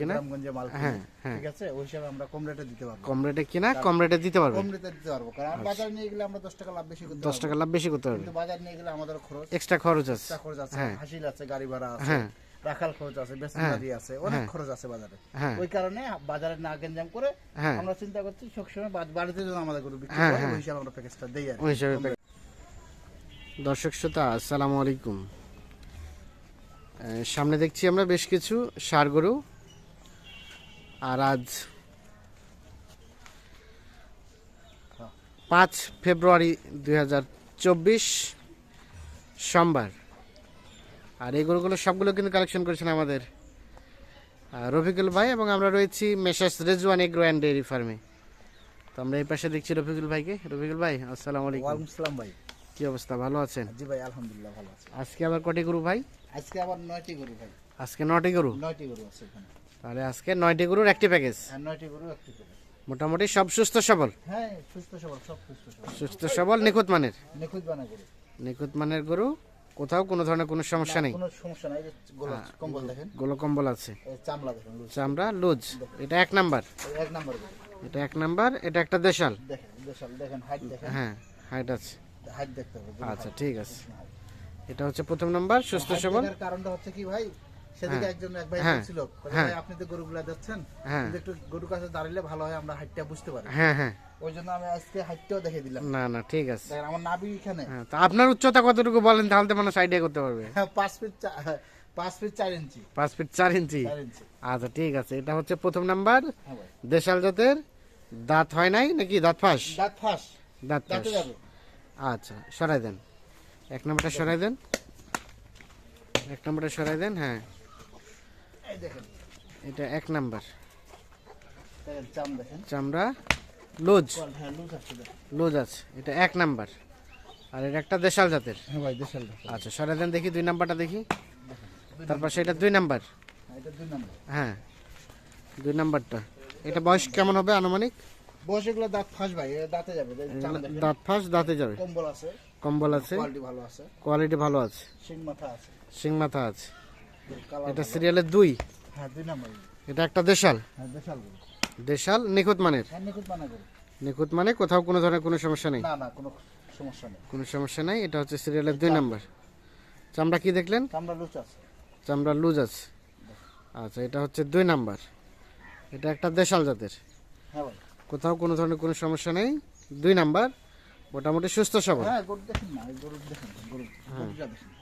কিনা গ্রামগঞ্জে মাল হ্যাঁ। ঠিক আছে? ওই হিসাবে আমরা কম রেটে দিতে পারব। কম রেটে কিনা কম রেটে দিতে পারবে। কম রেটে দিতে পারব। কারণ বাজার নিয়ে গেলে আমরা দশ টাকা লাভ বেশি করতে দশ পারব। টাকা লাভ বেশি করতে পারবে। কিন্তু বাজার নিয়ে গেলে আমাদের খরচ এক্সট্রা খরচ আছে। এক্সট্রা খরচ আছে। হাসিল আছে গাড়ি ভাড়া আছে হ্যাঁ। রাখাল খরচ আছে বেতন। আছে অনেক খরচ আছে বাজারে। ওই কারণে বাজারে না গেঞ্জাম করে আমরা চিন্তা করছি সবসময় বাড়িতে যেন আমাদের গরু বিক্রি করে। ওই হিসাবে আমরা প্যাকেজটা দেই আর ওই হিসাবে দর্শক শ্রোতা আসসালামু আলাইকুম। সামনে দেখছি আমরা বেশ কিছু সার গরু। আর আজ পাঁচ ফেব্রুয়ারি দুই সোমবার। আর এই গরুগুলো সবগুলো কিন্তু কালেকশন করেছেন আমাদের রফিকুল ভাই এবং আমরা রয়েছি messrs Rezwan agro and dairy ফার্মে। তো আমরা এই পাশে দেখছি রফিকুল ভাইকে। রফিকুল ভাই আসসালামু আলাইকুম। আসসালাম ভাই। কি অবস্থা? ভালো আছেন? জি ভাই আলহামদুলিল্লাহ ভালো আছে। আজকে আবার কটি গরু ভাই? আজকে আবার নয়টি গরু ভাই। আজকে নটি গরু? নয়টি গরু আছে এখানে। তাহলে আজকে নয়টি গরুর একটি প্যাকেজ। নয়টি একটি করে মোটামুটি সব সুস্থ সবল? হ্যাঁ সুস্থ সবল সব সুস্থ সবল। সুস্থ সবল নিখুঁত মানের? নিখুঁত বানা গরু। নিখুঁত মানের গরু? কোথাও কোনো ধরনের কোনো সমস্যা নেই? কোনো সমস্যা নাই এই গোল হ্যাঁ। কম্বল দেখেন। গোলো কম্বল আছে। চামড়া দেখেন লুজ। চামড়া লুজ। এটা এক নাম্বার? এক নাম্বার এটা এক নাম্বার এটা একটা দেশাল? দেখেন দেশাল দেখেন হাইট দেখেন। হ্যাঁ হাইট আছে। হাইট দেখতে হবে আচ্ছা ঠিক আছে। এটা হচ্ছে প্রথম নাম্বার সুস্থ সবল। কারণটা হচ্ছে কি ভাই? সেদিকে একজন এক ভাই হ্যাঁ। বলছিল হ্যাঁ। ভাই আপনি তো গরুগুলা যাচ্ছেন হ্যাঁ। একটু গরুর কাছে দাঁড়ালে ভালো হয় আমরা হাইটটা বুঝতে পারি। হ্যাঁ হ্যাঁ। ওই জন্য আমি আজকে হাইটটাও দেখে দিলাম। না না ঠিক আছে। আমার নাভি এখানে। হ্যাঁ তো আপনার উচ্চতা কতটুকু বলেন তাহলে তো মানুষ আইডিয়া করতে পারবে। হ্যাঁ, পাঁচ ফিট চা- হ্যাঁ, পাঁচ ফিট চার ইঞ্চি। পাঁচ ফিট চার ইঞ্চি? আচ্ছা ঠিক আছে এটা হচ্ছে প্রথম নাম্বার। হ্যাঁ দেশাল জাতের দাঁত হয় নাই নাকি? দাঁত ফাঁস? দাঁত ফাঁস। দাঁত ফাঁস। আচ্ছা সরাই দেন। এক নম্বরটা সরাই দেন। এক নম্বরটা সরাই দেন হ্যাঁ। এই দেখেন। এটা এক নাম্বার। চাম দেখেন। চামড়া লুজ। হ্যাঁ লুজ আছে এটা এক নাম্বার। আর এটা একটা দেশাল জাতের। হ্যাঁ ভাই দেশাল আচ্ছা সরাই দেন দেখি দুই নাম্বারটা দেখি। তারপর সেটা দুই নাম্বার। হ্যাঁ, দুই নম্বর। হ্যাঁ দুই নাম্বারটা। এটা বয়স কেমন হবে আনুমানিক? বয়স এগুলো দাঁত ফাঁস ভাই দাঁতে যাবে ফাঁস দাঁতে যাবে। কম্বল আছে। কম্বল আছে। কোয়ালিটি ভালো আছে। কোয়ালিটি ভালো আছে। শিং মাথা আছে। শিং মাথা আছে। কালার এটা সিরিয়ালের দুই? হ্যাঁ দুই নম্বর এটা একটা দেশাল? হ্যাঁ দেশাল দেশাল নিখুঁত মানের হ্যাঁ নিখুঁত মানে কোথাও কোনো ধরনের কোনো সমস্যা নেই? না না কোনো সমস্যা নেই। কোনো সমস্যা নাই এটা হচ্ছে সিরিয়ালের দুই নাম্বার। চামড়া কি দেখলেন? চামড়া লুচ আছে। চামড়া লুজ আছে। আচ্ছা এটা হচ্ছে দুই নাম্বার। এটা একটা দেশাল জাতের। হ্যাঁ ভাই। কোথাও কোনো ধরনের কোনো সমস্যা নেই। দুই নাম্বার মোটামুটি সুস্থ সবল। হ্যাঁ গরু দেখেন না গরু দেখেন গরু দেখেন।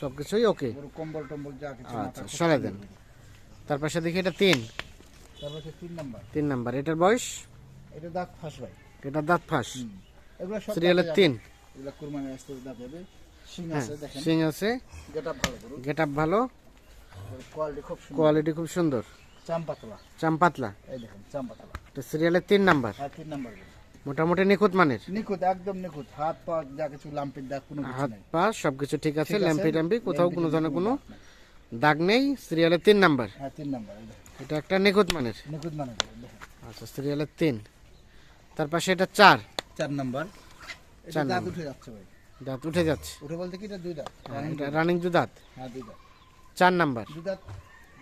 সব কিছুই ওকে কম্বল টম্বল যা কিছু আচ্ছা সরাই দেন। তার পাশে দেখি এটা তিন। তারপর হচ্ছে তিন নাম্বার। তিন নাম্বার। এটার বয়স? এটা দাঁত ফাঁস ভাই। এটা দাঁত ফাঁস। এগুলো সব সিরিয়ালের তিন। এগুলো কুরবানি আসতে দাঁত যাবে শিং হ্যাঁ আছে দেখেন। সিং আছে। যেটা ভালো গরু গেট আপ ভালো। কোয়ালিটি খুব সুন্দর। কোয়ালিটি খুব সুন্দর। চাম পাতলা। চাম পাতলা। এই দেখেন চাম পাতলা। এটা সিরিয়ালের তিন নাম্বার। হ্যাঁ তিন নাম্বার। মোটামুটি নিখুঁত মানের? নিখুঁত একদম নিখুঁত। হাত পা যা কিছু লাম্পির দাগ কোনো হাত পা সবকিছু ঠিক আছে ল্যাম্পি ট্যাম্পি কোথাও কোনো ধরনের কোনো দাগ নেই। সিরিয়ালের তিন নাম্বার। হ্যাঁ তিন নাম্বার এটা একটা নিখুঁত মানের। নিখুঁত মানে দেখেন আচ্ছা সিরিয়ালের তিন। তার পাশে এটা চার। চার নাম্বার। চার দাঁত উঠে যাচ্ছে ভাই। দাঁত উঠে যাচ্ছে। উঠে বলতে কি এটা দুই দাঁত। হ্যাঁ, এটা রানিং দু দাঁত। হ্যাঁ দুই দাঁত। চার নাম্বার। দুই দাঁত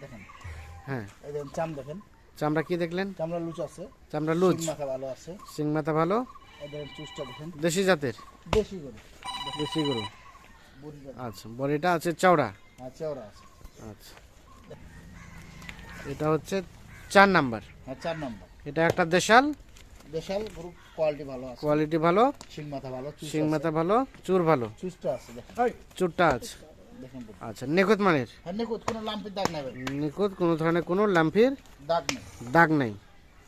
দেখেন। হ্যাঁ। চাম দেখেন। চামড়া কি দেখলেন? চামড়া লুচ আছে। চামড়া লুচ মাথা ভালো আছে। সিং মাথা ভালো? চুষটা দেখেন। দেশি জাতের? দেশি গরু। দেশি গরু। আচ্ছা বডিটা আছে চওড়া? হ্যাঁ চেওড়া আছে। আচ্ছা। এটা হচ্ছে চার নাম্বার। হ্যাঁ চার নাম্বার। এটা একটা দেশাল? দেশাল গরু কোয়ালিটি ভালো আছে। কোয়ালিটি ভালো? সিং মাথা ভালো সিং মাথা ভালো চুর ভালো? চুষটা আছে চুরটা আছে। আচ্ছা নিখুঁত মানের? হ্যাঁ নিখুঁত কোনো লাম্পির দাগ নাই ভাই। কোনো ধরনের কোনো লাম্ফির দাগ নেই। দাগ নাই।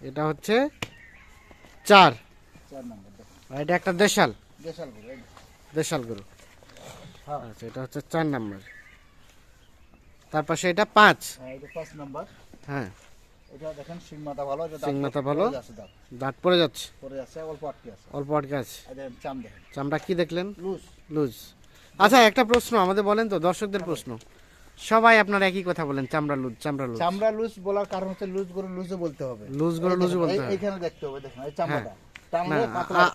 এটা হচ্ছে চার। আর এটা একটা দেশাল। দেশাল গরু দেশাল গরু। হ্যাঁ। আচ্ছা এটা হচ্ছে চার নাম্বার। তার পাশে এটা পাঁচ। হ্যাঁ এটা পাঁচ নাম্বার। হ্যাঁ। এটা দেখেন শিং ভালো ভালো। পড়ে দাঁত পড়ে যাচ্ছে অল্প আটকে আছে। অল্প আটকে আছে। এই দেখেন চাম দেখেন। চামড়া কি দেখলেন? লুজ। লুজ। আচ্ছা একটা প্রশ্ন আমাদের বলেন তো দর্শকদের প্রশ্ন। সবাই আপনারা একই কথা বলেন চামড়া লুজ চামড়া লুজ চামড়া লুজ বলার কারণ হচ্ছে লুজ গরু লুজও বলতে হবে। লুজ গরু লুজও বলতে হয় এইখানে দেখতে হবে দেখেন এই চামড়াটা।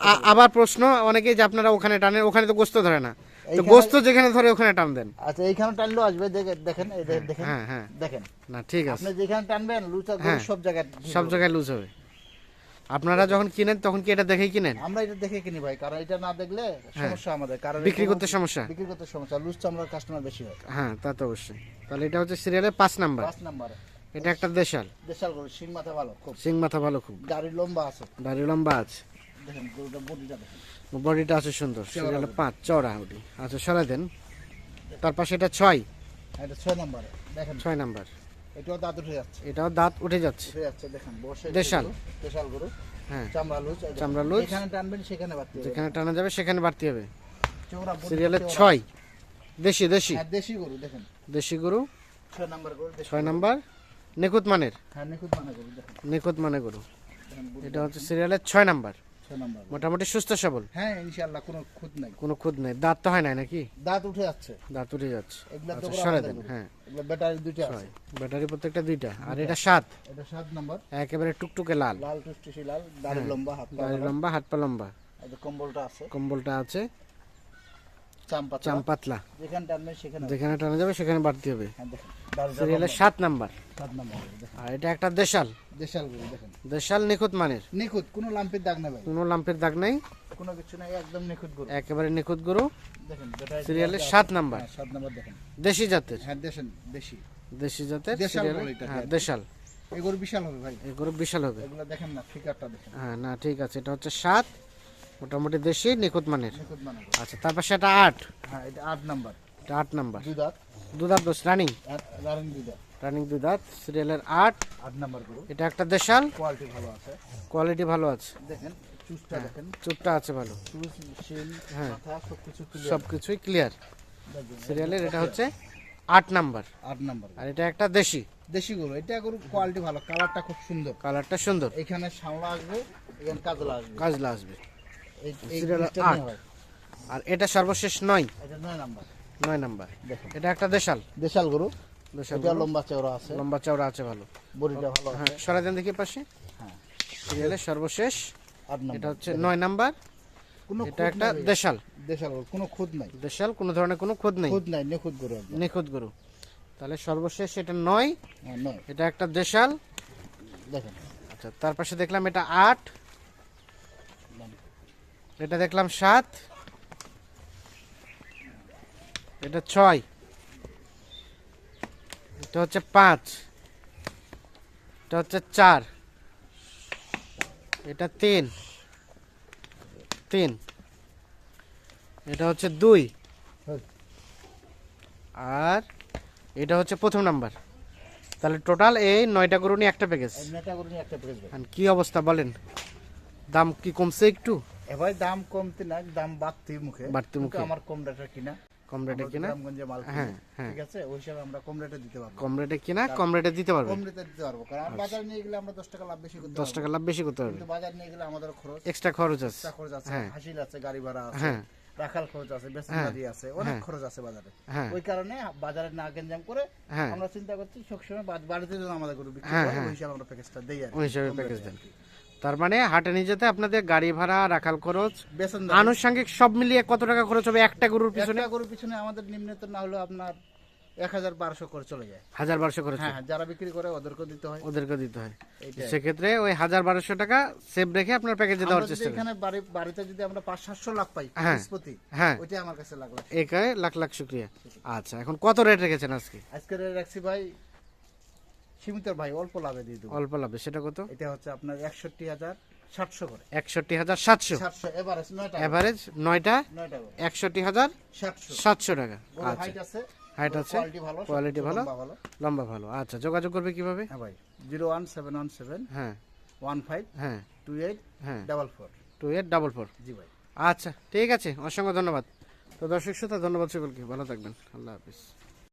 আ- আবার প্রশ্ন অনেকেই যে আপনারা ওখানে টানেন ওখানে তো গোস্ত ধরে না। তো গোস্ত যেখানে ধরে ওখানে টান দেন। আচ্ছা এইখানে টানলেও আসবে দেখেন দেখেন দেখেন হ্যাঁ হ্যাঁ। দেখেন। না ঠিক আছে। আপনি যেখানে টানবেন হ্যাঁ। সব জায়গায় সব জায়গায় লুজ হবে। আপনারা যখন কিনেন তখন কি এটা দেখেই কিনেন? আমরা এটা দেখে কিনি ভাই কারণ এটা না দেখলে সমস্যা আমাদের কারণ হ্যাঁ। বিক্রি করতে সমস্যা। বিক্রি করতে সমস্যা লুজ চামড়ার কাস্টমার বেশি হয়। হ্যাঁ তা তো অবশ্যই। তাহলে এটা হচ্ছে সিরিয়ালের পাঁচ নাম্বার। পাঁচ নাম্বারে। এটা একটা দেশাল। দেশাল গরু শিং মাথা ভালো খুব। সিং মাথা ভালো খুব। গাড়ি লম্বা আছে। দাড়ি লম্বা আছে। দেখেন গরুটা বডিটা দেখেন। বডিটা আছে সুন্দর। সিরিয়ালে পাঁচ চড়া ওটি আচ্ছা সরাই দেন। তার পাশে এটা ছয়। এটা ছয় নাম্বারে। দেখেন। ছয় নাম্বার। এটাও দাঁত উঠে যাচ্ছে। এটাও দাঁত উঠে যাচ্ছে। উঠে যাচ্ছে দেখেন বসে দেশাল। দেশাল গরু। হ্যাঁ। চামড়া লুজ চামড়া লুজ। যেখানে টানবেন সেখানে বাড়তে হবে। যেখানে টানা যাবে সেখানে বাড়তি হবে। সিরিয়ালের ছয়। দেশি দেশি। হ্যাঁ দেশি গরু দেখেন। দেশি গরু। ছয় নাম্বার গরু ছয় নাম্বার। নিখুঁত মানের হ্যাঁ নিখুঁত মানে গরু দেখেন। নিখুঁত মানে গরু এটা হচ্ছে সিরিয়ালের ছয় নাম্বার। মোটামুটি সুস্থ সবল? হ্যাঁ ইনশাআল্লাহ কোনো খুঁত নাই। কোনো খুদ নেই। দাঁত তো হয় নাই নাকি? দাঁত উঠে যাচ্ছে। দাঁত উঠে যাচ্ছে। এগুলা তো আচ্ছা সরে দেন হ্যাঁ। এগুলো ব্যাটারি দুইটা আছে। ব্যাটারি প্রত্যেকটা দুইটা। আর এটা সাত? এটা সাত নাম্বার একেবারে টুকটুকে লাল। লাল টুসটুসি লাল দাড়ি লম্বা হাত পা লম্বা। হাত পা লম্বা। এই যে কম্বলটা আছে। কম্বলটা আছে। চাম্পা চাম পাতলা। যেখানে টানবেন সেখানে যেখানে টানা যাবে সেখানে বাড়তি হবে। হ্যাঁ দেখেন। সিরিয়ালের লম্বা। সাত নাম্বার। সাত নাম্বার আর এটা একটা দেশাল। দেশাল গরু দেখেন। দেশাল নিখুঁত মানের। নিখুঁত কোনো লাম্পের দাগ নেই ভাই। কোনো লাম্পের দাগ নেই। কোনো কিছু নাই একদম নিখুঁত গরু। একেবারে নিখুঁত গরু। দেখেন সিরিয়ালের সাত নাম্বার। হ্যাঁ, সাত নাম্বার দেখেন। দেশি জাতের। হ্যাঁ দেশেন দেশি। দেশি জাতের দেশাল হ্যাঁ দেশাল। এই গরু বিশাল হবে ভাই। এই গরু বিশাল হবে। এগুলো দেখেন না দেখেন। হ্যাঁ না ঠিক আছে এটা হচ্ছে সাত। মোটামুটি দেশি নিখুঁত মানের। নিখুঁত মানে আচ্ছা তারপর সেটা আট। হ্যাঁ এটা আট নাম্বার। আট নাম্বার। দুই দাঁত। দুধাত দোষ রানিং রানিং দুই দাঁত। রানিং দুধাত সিরিয়ালের আট। আট নাম্বার গরু। এটা একটা দেশাল। কোয়ালিটি ভালো আছে। কোয়ালিটি ভালো আছে। দেখেন চুজটা দেখেন। চুপটা আছে ভালো। হ্যাঁ। সব কিছুই ক্লিয়ার সিরিয়ালের এটা হচ্ছে আট নাম্বার। আট নাম্বার আর এটা একটা দেশি। দেশি গরু। এটা গরু কোয়ালিটি ভালো। কালারটা খুব সুন্দর। কালারটা সুন্দর। এখানে সামলা আসবে এখানে কাজলা আসবে। কাজলা আসবে। হয়। আর এটা সর্বশেষ নয়। এটা নয় নাম্বার। নয় নাম্বার। এটা একটা দেশাল। দেশাল গরু। দেশাল এটা লম্বা চওড়া আছে। লম্বা চওড়া আছে ভালো। বডিটা ভালো আছে। হ্যাঁ সরাই দেন দেখি পাশে। হ্যাঁ। সিরিয়ালের সর্বশেষ। এটা হচ্ছে নয় নাম্বার। কোনো এটা একটা দেশাল। দেশাল গরু কোনো খুদ নাই। দেশাল কোনো ধরনের কোনো খোদ নেই। খুদ নাই নিখুঁত গরু নিখুঁত গরু। তাহলে সর্বশেষ এটা নয়। হ্যাঁ নয়। এটা একটা দেশাল। দেখেন। আচ্ছা তার পাশে দেখলাম এটা আট। এটা দেখলাম সাত। এটা ছয়। এটা হচ্ছে পাঁচ। এটা হচ্ছে চার। এটা তিন। তিন। এটা হচ্ছে দুই। আর এটা হচ্ছে প্রথম নাম্বার। তাহলে টোটাল এই নয়টা গরু নিয়ে একটা প্যাকেজ কি অবস্থা বলেন? দাম কি কমছে একটু? এবার দাম কমতে না দাম বাড়তে মুখে। বাড়তি মুখে। আমার কম রেটে কিনা। কম রেটে কিনা? গ্রামগঞ্জে মাল হ্যাঁ, হ্যাঁ। ঠিক আছে? ওই হিসাবে আমরা কম রেটে দিতে পারব। কম রেটে কিনা কম রেটে দিতে পারবে? কম রেটে দিতে পারব। কারণ বাজার নিয়ে গেলে আমরা দশ টাকা লাভ বেশি করতে দশ পারব। টাকা লাভ বেশি করতে পারবে। কিন্তু বাজার নিয়ে গেলে আমাদের খরচ এক্সট্রা খরচ আছে। এক্সট্রা খরচ আছে। হ্যাঁ। হাসিল আছে গাড়ি ভাড়া আছে হ্যাঁ। রাখাল খরচ আছে হ্যাঁ। আছে অনেক। খরচ আছে বাজারে। ওই কারণে বাজারে না গেঞ্জাম করে আমরা চিন্তা করছি সবসময় বাড়িতে যেন আমাদের গরু বিক্রি হ্যাঁ। ওই হিসাবে আমরা প্যাকেজটা দেই আর ওই হিসাবে প্যাকেজ দেন। তার মানে হাটে নিয়ে যেতে আপনাদের গাড়ি ভাড়া রাখাল খরচ আনুষঙ্গিক সব মিলিয়ে কত টাকা খরচ হবে একটা গরুর পিছনে? গরুর পিছনে আমাদের নিম্নত না হলেও আপনার এক হাজার বারোশো করে চলে যায়। হাজার বারোশো খরচ হ্যাঁ হ্যাঁ, যারা বিক্রি করে দিতে হয়। ওদেরকে দিতে হয়। সেক্ষেত্রে ওই হাজার বারোশো টাকা সেভ রেখে আপনার প্যাকেজে দেওয়ার আমরা যদি চেষ্টা এখানে বাড়ি বাড়িতে যদি আমরা পাঁচ সাতশো লাখ পাই হ্যাঁ। হ্যাঁ। ওইটাই আমার কাছে একাই লাখ লাখ শুক্রিয়া। আচ্ছা এখন কত রেট রেখেছেন আজকে? আজকে রেট রাখছি ভাই সীমিত ভাই অল্প লাভে দিয়ে দেবো। অল্প লাভে সেটা কত? এটা হচ্ছে আপনার একষট্টি হাজার সাতশো করে। একষট্টি হাজার সাতশো। এভারেজ নয়টা একষট্টি হাজার সাতশো। টাকা। আচ্ছা। হাইট আছে কোয়ালিটি ভালো। লম্বা ভালো। আচ্ছা যোগাযোগ করবে কীভাবে? হ্যাঁ ভাই zero one seven one seven হ্যাঁ। ওয়ান ফাইভ হ্যাঁ। টু এইট হ্যাঁ। Double four. Two eight double four. জি ভাই। আচ্ছা ঠিক আছে অসংখ্য ধন্যবাদ। তো দর্শক শ্রোতা ধন্যবাদ সকলকে। ভালো থাকবেন। আল্লাহ হাফিজ।